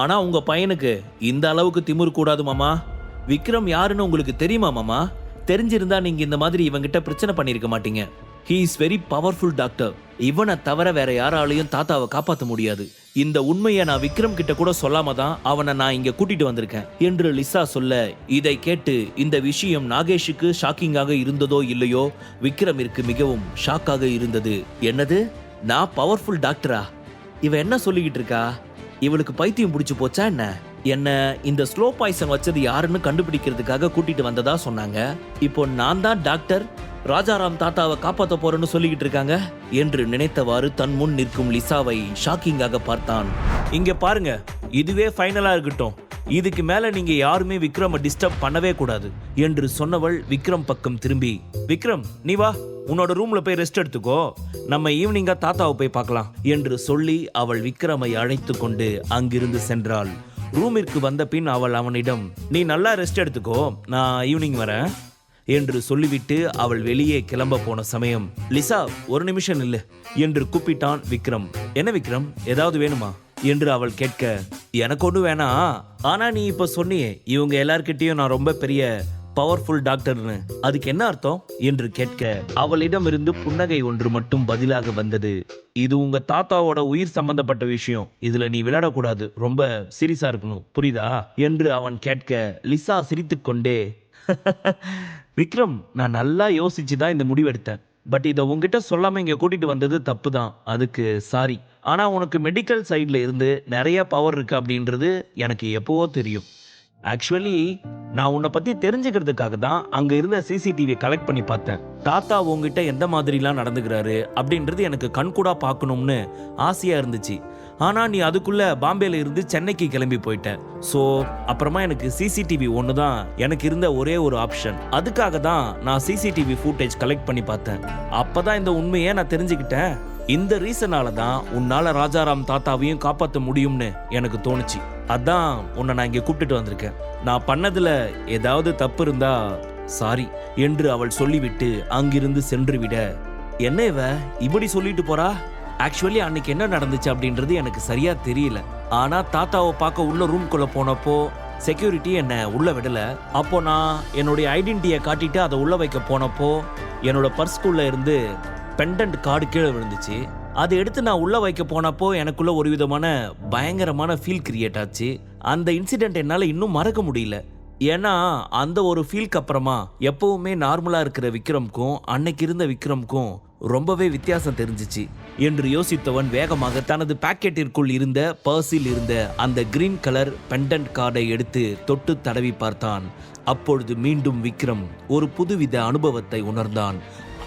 ஆனா உங்க பையனுக்கு இந்த அளவுக்கு திமிரு கூடாது மாமா. விக்ரம் யாருன்னு உங்களுக்கு தெரியுமா மாமா? தெரிஞ்சிருந்தா நீங்க இந்த மாதிரி இவங்கிட்ட பிரச்சனை பண்ணிருக்க மாட்டீங்க. He is very powerful doctor இவனை தவிர வேற யாராலையும் தாத்தாவை காப்பாற்ற முடியாது. இந்த உண்மையை நான் விக்ரம் கிட்ட கூட சொல்லாம தான் அவனை நான் இங்க கூட்டிட்டு வந்திருக்கேன் என்று லிசா சொல்ல இதை கேட்டு இந்த விஷயம் நாகேஷுக்கு ஷாக்கிங்காக இருந்ததோ இல்லையோ விக்ரமிற்கு மிகவும் ஷாக்காக இருந்தது. என்னது? நான் பவர்ஃபுல் டாக்டரா இவ என்ன சொல்லிக்கிட்டு இருக்கா? இவளுக்கு பைத்தியம் பிடிச்சி போச்சா என்ன? என்ன இந்த ஸ்லோ பாய்சன் வச்சது யாருன்னு கண்டுபிடிக்கிறதுக்காக கூட்டிட்டு வந்ததா சொன்னாங்க? இப்போ நான் தான் டாக்டர் ராஜாராம் தாத்தாவை காப்பாத்த போறேன்னு சொல்லிக்கிட்டு இருக்காங்க? என்று நினைத்தவாறு தன் முன் நிற்கும் லிசாவை ஷாக்கிங்காக பார்த்தான். இங்க பாருங்க இதுவே ஃபைனலா இருக்கட்டும். இதுக்கு மேல நீங்க யாருமே விக்ரம டிஸ்டர்ப் பண்ணவே கூடாது என்று சொன்னவள் விக்ரம் பக்கம் திரும்பி. விக்ரம் நீ வா உன்னோட ரூம்ல போய் ரெஸ்ட் எடுத்துக்கோ. நம்ம ஈவினிங்கா தாத்தாவை போய் பார்க்கலாம் என்று சொல்லி அவள் விக்ரமை அழைத்து கொண்டு அங்கிருந்து சென்றாள். ரூமிற்கு வந்த பின் அவள் அவனிடம் நீ நல்லா ரெஸ்ட் எடுத்துக்கோ நான் ஈவினிங் வரேன் என்று சொல்லிவிட்டு அவள் வெளியே கிளம்ப போன சமயம் லிசா ஒரு நிமிஷம் இல்லை என்று கூப்பிட்டான் விக்ரம். என்ன விக்ரம் ஏதாவது வேணுமா? என்று அவள் கேட்க எனக்கு ஒன்றும் வேணாம் ஆனா நீ இப்ப சொன்னியே இவங்க எல்லார்கிட்டயும் நான் ரொம்ப பெரிய பவர்ஃபுல் டாக்டர்னு அதுக்கு என்ன அர்த்தம்? என்று கேட்க அவளிடம் இருந்து புன்னகை ஒன்று மட்டும் பதிலாக வந்தது. இது உங்க தாத்தாவோட உயிர் சம்பந்தப்பட்ட விஷயம். இதுல நீ விளையாடக்கூடாது. ரொம்ப சீரியஸா இருக்கணும். புரியுதா? என்று அவன் கேட்க லிசா சிரித்துக்கொண்டே விக்ரம் நான் நல்லா யோசிச்சு தான் இந்த முடிவெடுத்தேன். பட் இதை உங்ககிட்ட சொல்லாமல் இங்கே கூட்டிகிட்டு வந்தது தப்பு தான் அதுக்கு சாரி ஆனால் உனக்கு மெடிக்கல் சைடில் இருந்து நிறைய பவர் இருக்குது அப்படின்றது எனக்கு எப்போவோ தெரியும். ஆக்சுவலி நான் உன்னை பற்றி தெரிஞ்சுக்கிறதுக்காக தான் அங்கே இருந்த சிசிடிவியை கலெக்ட் பண்ணி பார்த்தேன். தாத்தா உங்ககிட்ட எந்த மாதிரிலாம் நடந்துக்கிறாரு அப்படின்றது எனக்கு கண்கூடாக பார்க்கணும்னு ஆசையாக இருந்துச்சு. ஆனால் நீ அதுக்குள்ள பாம்பேல இருந்து சென்னைக்கு கிளம்பி போயிட்ட. ஸோ அப்புறமா எனக்கு சிசிடிவி ஒன்று தான் எனக்கு இருந்த ஒரே ஒரு ஆப்ஷன் அதுக்காக தான் நான் சிசிடிவி ஃபுட்டேஜ் கலெக்ட் பண்ணி பார்த்தேன். அப்பதான் இந்த உண்மையை நான் தெரிஞ்சுக்கிட்டேன். இந்த ரீசனால தான் உன்னால ராஜாராம் தாத்தாவையும் காப்பாற்ற முடியும்னு எனக்கு தோணுச்சு. அதான் உன்னை நான் இங்க கூப்பிட்டுட்டு வந்திருக்கேன். நான் பண்ணதுல ஏதாவது தப்பு இருந்தா சாரி என்று அவள் சொல்லிவிட்டு அங்கிருந்து சென்று விட. என்ன இவ? இப்படி சொல்லிட்டு போறா? ஆக்சுவலி அன்னைக்கு என்ன நடந்துச்சு அப்படின்றது எனக்கு சரியா தெரியல. ஆனா தாத்தாவை பார்க்க உள்ள ரூம்குள்ள போனப்போ செக்யூரிட்டி என்னை உள்ள விடல. அப்போ நான் என்னுடைய ஐடென்டிட்டியை காட்டிட்டு அதை உள்ள வைக்க போனப்போ என்னோட பர்ஸ்குள்ள இருந்து பெண்டன்ட் கார்டு கீழே விழுந்துச்சு. அதை எடுத்து நான் உள்ள வைக்க போனப்போ எனக்குள்ள ஒரு விதமான பயங்கரமான ஃபீல் கிரியேட் ஆச்சு. அந்த இன்சிடென்ட் என்னால் இன்னும் மறக்க முடியல. ஏன்னா அந்த ஒரு ஃபீல்க்கு அப்புறமா எப்பவுமே நார்மலாக இருக்கிற விக்ரம்க்கும் அன்னைக்கு இருந்த விக்ரம்க்கும் ரொம்பவே வித்தியாசம் தெரிஞ்சிச்சு. என்று யோசித்தவன் வேகமாக தனது பாக்கெட்டிற்குள் இருந்த பர்ஸில் இருந்த அந்த கிரீன் கலர் பெண்டன்ட் கார்டை எடுத்து தொட்டு தடவி பார்த்தான். அப்பொழுது மீண்டும் விக்ரம் ஒரு புதுவித அனுபவத்தை உணர்ந்தான்.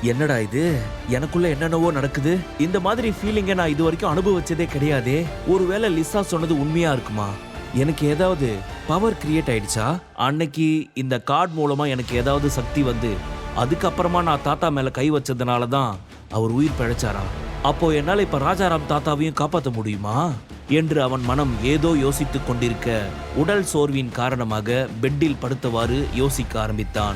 என்னடா இது? எனக்குள்ள என்னென்னவோ நடக்குது? இந்த மாதிரி ஃபீலிங்கை நான் இது வரைக்கும் அனுபவிச்சதே கிடையாதே. ஒருவேளை லிசா சொன்னது உண்மையா இருக்குமா? எனக்கு ஏதாவது பவர் கிரியேட் ஆயிடுச்சா? அன்னைக்கு இந்த கார்டு மூலமா எனக்கு ஏதாவது சக்தி வந்து அதுக்கப்புறமா நான் தாத்தா மேலே கை வச்சதுனால தான் அவர் உயிர் பிழைச்சாரா? அப்போ என்னால் இப்போ ராஜாராம் தாத்தாவையும் காப்பாற்ற முடியுமா? என்று அவன் மனம் ஏதோ யோசித்துக் கொண்டிருக்க உடல் சோர்வின் காரணமாக பெட்டில் படுத்தவாறு யோசிக்க ஆரம்பித்தான்.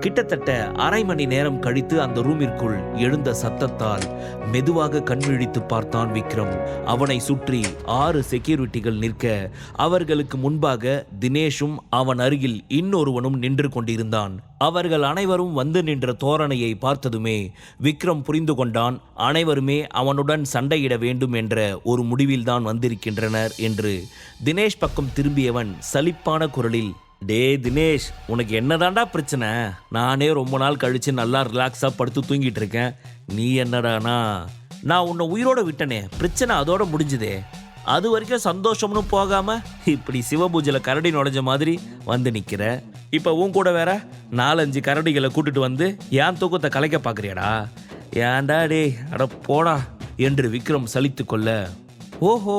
கிட்டத்தட்ட அரை மணி நேரம் கழித்து அந்த ரூமிற்குள் எழுந்த சத்தத்தால் மெதுவாக கண்விழித்து பார்த்தான் விக்ரம். அவனை சுற்றி ஆறு செக்யூரிட்டிகள் நிற்க அவர்களுக்கு முன்பாக தினேஷும் அவன் அருகில் இன்னொருவனும் நின்று கொண்டிருந்தான். அவர்கள் அனைவரும் வந்து நின்ற தோரணையை பார்த்ததுமே விக்ரம் புரிந்து கொண்டான் அனைவருமே அவனுடன் சண்டையிட வேண்டும் என்ற ஒரு முடிவில்தான் வந்திருக்கின்றனர் என்று. தினேஷ் பக்கம் திரும்பியவன் சலிப்பான குரலில் டே தினேஷ் உனக்கு என்னதான்டா பிரச்சனை? நானே ரொம்ப நாள் கழிச்சு நல்லா ரிலாக்ஸாக படுத்து தூங்கிட்டு இருக்கேன். நீ என்னடானா? நான் உன்னை உயிரோட விட்டனே. பிரச்சனை அதோட முடிஞ்சுதே. அது வரைக்கும் சந்தோஷம்னு போகாம இப்படி சிவபூஜையில் கரடி நுழைஞ்ச மாதிரி வந்து நிற்கிற இப்போ உன் கூட வேற நாலஞ்சு கரடிகளை கூட்டிட்டு வந்து ஏன் தூக்கத்தை கலைக்க பார்க்குறியாடா ஏன்டா டேய் அட போடா என்று விக்ரம் சலித்து கொள்ள. ஓஹோ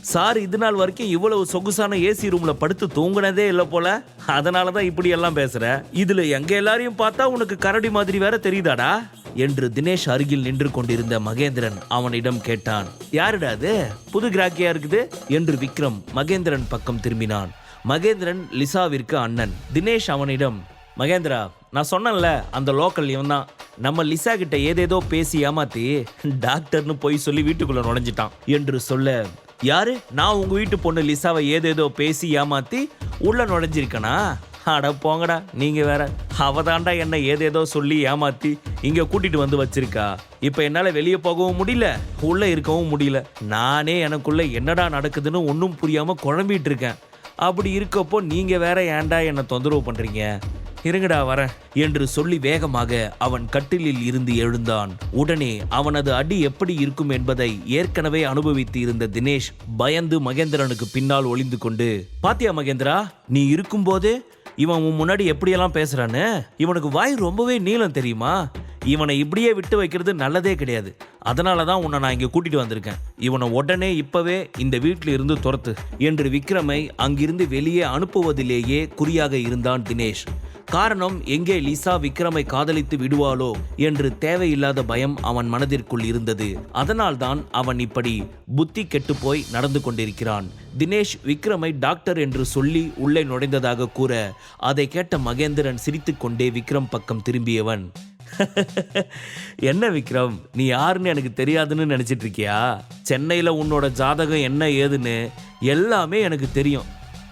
சார் இது நாள் வரைக்கும் இவ்வளவு சொகுசான ஏசி ரூம்ல படுத்து தூங்கினதே இல்லை போல. அதனால தான் இப்படி எல்லாம் பேசுற. இதுல எங்க எல்லாரையும் பார்த்தா உனக்கு கரடி மாதிரி வேற தெரியுதாடா? என்று தினேஷ் அருகில் நின்று கொண்டிருந்த மகேந்திரன் அவனிடம் கேட்டான். யாருடா அது? புது கிராக்கியா இருக்குது? என்று விக்ரம் மகேந்திரன் பக்கம் திரும்பினான். மகேந்திரன் லிசாவிற்கு அண்ணன். தினேஷ் அவனிடம் மகேந்திரா நான் சொன்னேன்ல அந்த லோக்கல் இவன் தான். நம்ம லிசா கிட்ட ஏதேதோ பேசி ஏமாத்தி டாக்டர்னு போய் சொல்லி வீட்டுக்குள்ள நுழைஞ்சிட்டான். என்று சொல்ல யாரு? நான் உங்க வீட்டு பொண்ணு லிசாவை ஏதேதோ பேசி ஏமாத்தி உள்ள நுழைஞ்சிருக்கனா? அட போங்கடா நீங்க வேற. அவ தாண்டா என்ன ஏதேதோ சொல்லி ஏமாத்தி இங்க கூட்டிட்டு வந்து வச்சிருக்கா. இப்ப என்னால வெளியே போகவும் முடியல உள்ள இருக்கவும் முடியல. நானே எனக்குள்ள என்னடா நடக்குதுன்னு ஒன்றும் புரியாம குழம்பிட்டு இருக்கேன். அப்படி இருக்கப்போ நீங்க வேற ஏன்டா என்ன தொந்தரவு பண்றீங்க? இருங்கடா வரேன் என்று சொல்லி வேகமாக அவன் கட்டிலில் இருந்து எழுந்தான். உடனே அவனது அடி எப்படி இருக்கும் என்பதை ஏற்கனவே அனுபவித்து இருந்த தினேஷ் பயந்து மகேந்திரனுக்கு பின்னால் ஒளிந்து கொண்டு பாத்தியா மகேந்திரா நீ இருக்கும்போதே இவன் உன் முன்னாடி எப்படியெல்லாம் பேசுறான்னு? இவனுக்கு வாய் ரொம்பவே நீளம் தெரியுமா? இவனை இப்படியே விட்டு வைக்கிறது நல்லதே கிடையாது. அதனால தான் உன்னை நான் இங்கே கூட்டிகிட்டு வந்திருக்கேன். இவனை உடனே இப்போவே இந்த வீட்டில் இருந்து துரத்து. என்று விக்ரமை அங்கிருந்து வெளியே அனுப்புவதிலேயே குறியாக இருந்தான் தினேஷ். காரணம் எங்கே லிசா விக்ரமை காதலித்து விடுவாளோ? என்று தேவையில்லாத பயம் அவன் மனதிற்குள் இருந்தது. அதனால்தான் அவன் இப்படி புத்தி கெட்டுப்போய் நடந்து கொண்டிருக்கிறான். தினேஷ் விக்ரமை டாக்டர் என்று சொல்லி உள்ளே நுழைந்ததாக கூற அதை கேட்ட மகேந்திரன் சிரித்துக்கொண்டே விக்ரம் பக்கம் திரும்பியவன். என்ன விக்ரம்? நீ யாருன்னு எனக்கு தெரியாதுன்னு நினச்சிட்டு இருக்கியா? சென்னையில் உன்னோட ஜாதகம் என்ன ஏதுன்னு எல்லாமே எனக்கு தெரியும்.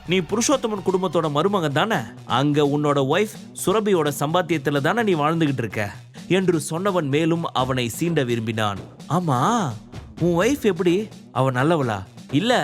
நீ புருஷோத்தமன் குடும்பத்தோட மருமகன் தானே? அங்கே உன்னோட ஒய்ஃப் சுரபியோட சம்பாத்தியத்தில் தானே நீ வாழ்ந்துகிட்டு இருக்க? என்று சொன்னவன் மேலும் அவனை சீண்ட விரும்பினான். ஆமா உன் ஒய்ஃப் எப்படி? அவ நல்லவளா? இல்லை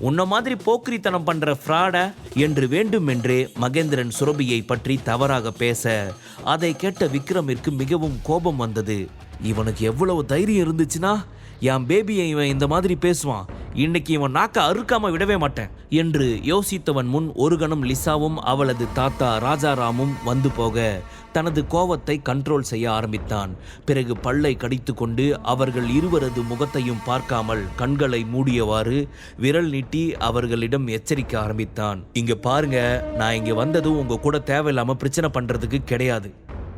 உன்ன மாதிரி போக்கிரித்தனம் பண்ற ஃப்ராட என்று வேண்டுமென்றே மகேந்திரன் சுரபியை பற்றி தவறாக பேச அதை கேட்ட விக்ரமிற்கு மிகவும் கோபம் வந்தது. இவனுக்கு எவ்வளவு தைரியம் இருந்துச்சுன்னா என் பேபியை இவன் இந்த மாதிரி பேசுவான். இன்னைக்கு இவன் நாக்க அறுக்காம விடவே மாட்டேன் என்று யோசித்தவன் முன் ஒரு கணம் லிசாவும் அவளது தாத்தா ராஜாராமும் வந்து போக தனது கோவத்தை கண்ட்ரோல் செய்ய ஆரம்பித்தான். பிறகு பல்லை கடித்துக்கொண்டு அவர்கள் இருவரது முகத்தையும் பார்க்காமல் கண்களை மூடியவாறு விரல் நீட்டி அவர்களிடம் எச்சரிக்க ஆரம்பித்தான். இங்க பாருங்க நான் இங்க வந்ததும் உங்க கூட தேவையில்லாம பிரச்சனை பண்றதுக்கு கிடையாது.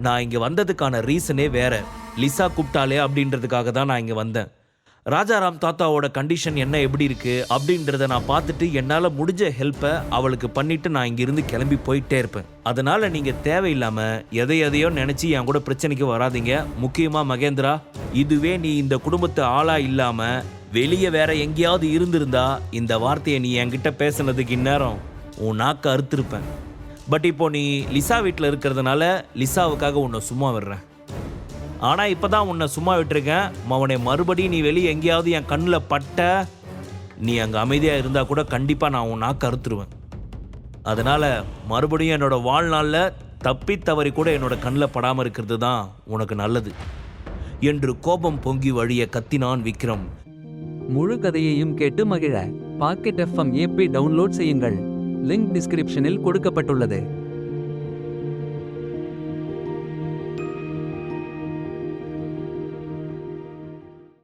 நான் இங்க வந்ததுக்கான ரீசனே வேற. லிசா கூப்பிட்டாலே அப்படின்றதுக்காக தான் நான் இங்க வந்தேன். ராஜாராம் தாத்தாவோட கண்டிஷன் என்ன எப்படி இருக்குது அப்படின்றத நான் பார்த்துட்டு என்னால் முடிஞ்ச ஹெல்ப்பை அவளுக்கு பண்ணிவிட்டு நான் இங்கிருந்து கிளம்பி போயிட்டே இருப்பேன். அதனால் நீங்கள் தேவையில்லாமல் எதை எதையோ நினச்சி என் கூட பிரச்சனைக்கு வராதீங்க. முக்கியமாக மகேந்திரா இதுவே நீ இந்த குடும்பத்து ஆளாக இல்லாமல் வெளியே வேற எங்கேயாவது இருந்திருந்தா இந்த வார்த்தையை நீ என்கிட்ட பேசுனதுக்கு இந்நேரம் உன் நாக்கு அறுத்திருப்பேன். பட் இப்போ நீ லிசா வீட்டில் இருக்கிறதுனால லிசாவுக்காக உன்னை சும்மா விடுறேன். ஆனால் இப்போ தான் உன்னை சும்மா விட்டுருக்கேன். மவனை மறுபடியும் நீ வெளியே எங்கேயாவது என் கண்ணில் பட்ட நீ அங்கே அமைதியாக இருந்தால் கூட கண்டிப்பாக நான் உன் நாக்கு அறுத்துருவேன். மறுபடியும் என்னோட வாழ்நாளில் தப்பி தவறி கூட என்னோட கண்ணில் படாமல் இருக்கிறது தான் உனக்கு நல்லது. என்று கோபம் பொங்கி வழிய கத்தினான் விக்ரம். முழு கதையையும் கேட்டு மகிழ. பாக்கெட் எஃப்எம் ஏபி டவுன்லோட் செய்யுங்கள். லிங்க் டிஸ்கிரிப்ஷனில் கொடுக்கப்பட்டுள்ளது.